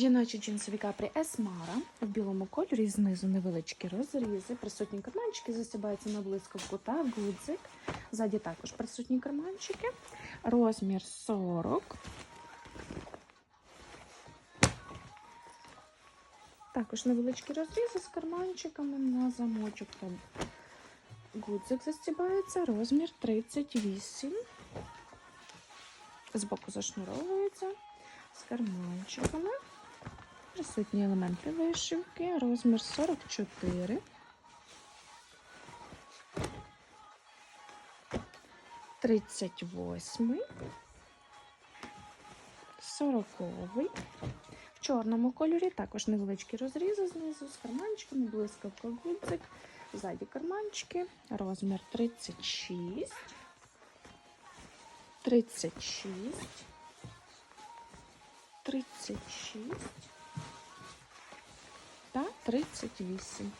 Жіночі джинсові капрі Есмара в білому кольорі, знизу невеличкі розрізи, присутні карманчики, застібаються на блискавку та гудзик. Ззаді також присутні карманчики. Розмір 40. Також невеличкі розрізи з карманчиками на замочок та гудзик застібається. Розмір 38. Збоку зашнуровується з карманчиками. Присутні елементи вишивки, розмір 44. Тридцять восьмий, сороковий. В чорному кольорі також невеличкі розрізи знизу з карманчиками, блискавка гудзик, ззаді карманчики, розмір 36, 36, 36 та 38.